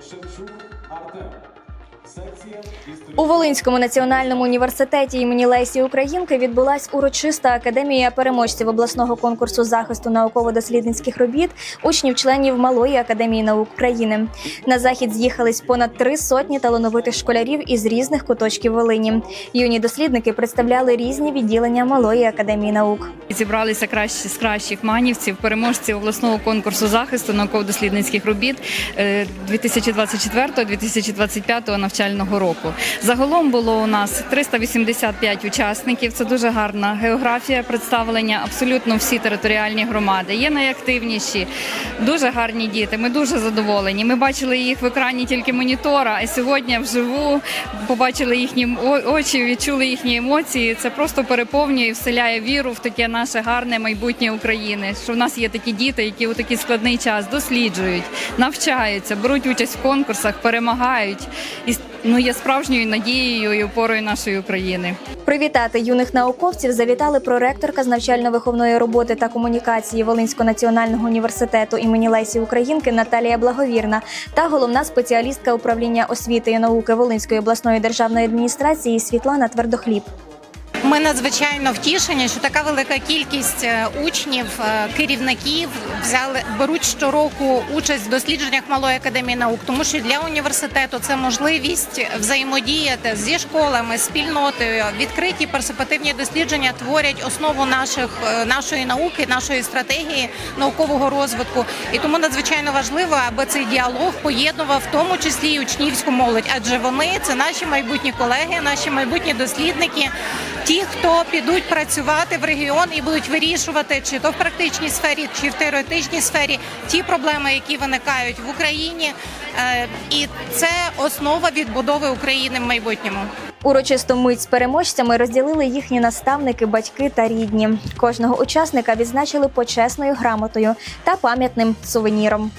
Шевчук Артем. У Волинському національному університеті імені Лесі Українки відбулась урочиста академія переможців обласного конкурсу захисту науково-дослідницьких робіт учнів-членів Малої академії наук України. На захід з'їхались понад три сотні талановитих школярів із різних куточків Волині. Юні дослідники представляли різні відділення Малої академії наук. Зібралися кращі з кращих манівців, переможців обласного конкурсу захисту науково-дослідницьких робіт е, 2024-2025 навчального року. Загалом було у нас 385 учасників. Це дуже гарна географія представлення. Абсолютно всі територіальні громади. Є найактивніші, дуже гарні діти. Ми дуже задоволені. Ми бачили їх в екрані тільки монітора, а сьогодні вживу побачили їхні очі, відчули їхні емоції. Це просто переповнює і вселяє віру в таке наше гарне майбутнє України. Що в нас є такі діти, які у такий складний час досліджують, навчаються, беруть участь в конкурсах, перемагають і ну є справжньою надією і опорою нашої України. Привітати юних науковців завітали проректорка з навчально-виховної роботи та комунікації Волинського національного університету імені Лесі Українки Наталія Благовірна та головна спеціалістка управління освіти і науки Волинської обласної державної адміністрації Світлана Твердохліб. Ми надзвичайно втішені, що така велика кількість е, учнів, е, керівників взяли беруть щороку участь в дослідженнях малої академії наук, тому що для університету це можливість взаємодіяти зі школами, спільнотою. Відкриті персипативні дослідження творять основу наших е, нашої науки, нашої стратегії наукового розвитку. І тому надзвичайно важливо, аби цей діалог поєднував в тому числі і учнівську молодь, адже вони це наші майбутні колеги, наші майбутні дослідники. Ті, хто підуть працювати в регіон і будуть вирішувати, чи то в практичній сфері, чи в теоретичній сфері, ті проблеми, які виникають в Україні, Е, і це основа відбудови України в майбутньому. Урочисту мить з переможцями розділили їхні наставники, батьки та рідні. Кожного учасника відзначили почесною грамотою та пам'ятним сувеніром.